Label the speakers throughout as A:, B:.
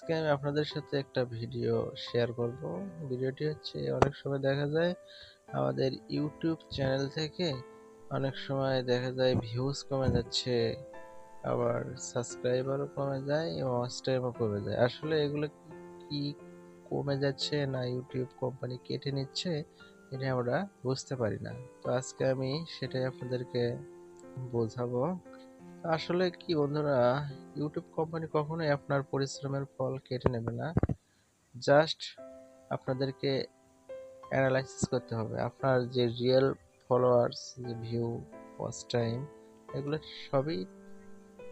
A: আজকে আমি আপনাদের সাথে একটা ভিডিও শেয়ার করব। ভিডিওটি হচ্ছে অনেক সময় দেখা যায় আমাদের ইউটিউব চ্যানেল থেকে অনেক সময় দেখা যায় ভিউজ কমে যাচ্ছে, আবার সাবস্ক্রাইবারও কমে যায় এবং টাইমও কমে যায়। আসলে এগুলো কি কমে যাচ্ছে না ইউটিউব কোম্পানি কেটে নিচ্ছে, এটা আমরা বুঝতে পারি না। তো আজকে আমি সেটাই আপনাদেরকে বোঝাবো। আসলে কি বন্ধুরা ইউটিউব কোম্পানি কখনোই আপনার পরিশ্রমের ফল কেটে নেবে না। জাস্ট আপনাদেরকে অ্যানালাইসিস করতে হবে। আপনার যে রিয়েল ফলোয়ার্স যে ভিউ ওয়াচ টাইম এগুলো সবই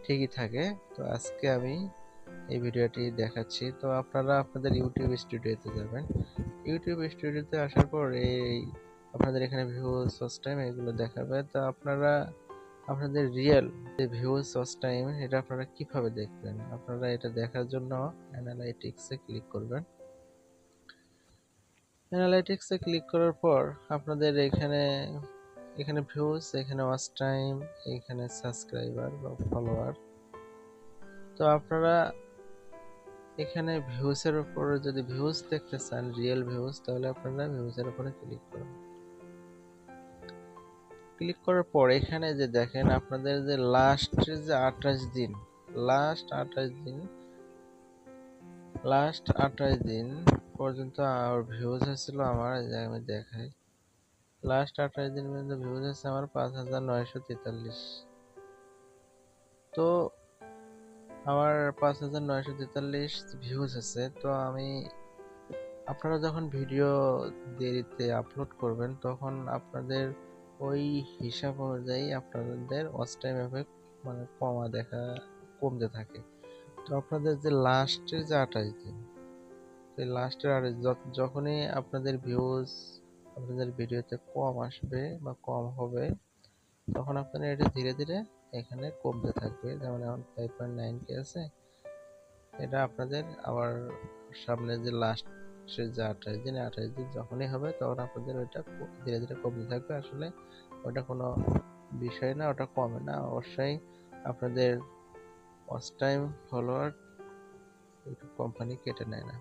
A: ঠিকই থাকে। তো আজকে আমি এই ভিডিওটি দেখাচ্ছি। তো আপনারা আপনাদের ইউটিউব স্টুডিওতে যাবেন। ইউটিউব স্টুডিওতে আসার পর এই আপনাদের এখানে ভিউ ওয়াচ টাইম এগুলো দেখাবে। তো আপনারা আপনাদের রিয়েল যে ভিউজ ওয়াচ টাইম এটা আপনারা কীভাবে দেখবেন? আপনারা এটা দেখার জন্য অ্যানালাইটিক্সে ক্লিক করবেন। অ্যানালাইটিক্সে ক্লিক করার পর আপনাদের এখানে এখানে ভিউজ এখানে ওয়াচ টাইম এখানে সাবস্ক্রাইবার বা ফলোয়ার তো আপনারা এখানে ভিউজের উপর যদি ভিউজ দেখতে চান রিয়েল ভিউজ তাহলে আপনারা ভিউজের উপরে ক্লিক করুন। ক্লিক করার পর এখানে যে দেখেন আপনাদের যে লাস্ট যে আঠাশ দিন লাস্ট আঠাশ দিন লাস্ট আঠাশ দিন পর্যন্ত আমার ভিউজ হয়েছিল আমার আমি দেখাই। লাস্ট আঠাশ দিন পর্যন্ত ভিউজ হয়েছে আমার পাঁচ হাজার নয়শো তেতাল্লিশ। তো আমার পাঁচ হাজার নয়শো তেতাল্লিশ ভিউজ আছে, তো আমি আপনারা যখন ভিডিও দেরিতে আপলোড করবেন, তখন আপনাদের ওই হিসাব অনুযায়ী আপনাদের ওয়াচ টাইম এফেক্ট মানে কমা দেখা, কমতে থাকে। তো আপনাদের যে লাস্টের যে আঠাশ দিন সেই লাস্টের আঠাশ যখনই আপনাদের ভিউজ আপনাদের ভিডিওতে কম আসবে বা কম হবে, তখন আপনারা এটা ধীরে ধীরে এখানে কমতে থাকবে। যেমন এখন ফাইভ পয়েন্ট নাইন কে আছে, এটা আপনাদের আবার সামনে যে লাস্ট সে যে আঠাশ দিন আঠাশ দিন যখনই হবে তখন আপনাদের ওইটা ধীরে ধীরে কমতে থাকবে। আসলে ওটা কোনো বিষয় না, ওটা কমে না। অবশ্যই আপনাদের ফার্স্ট টাইম ফলোয়ার কোম্পানি কেটে নেয় না।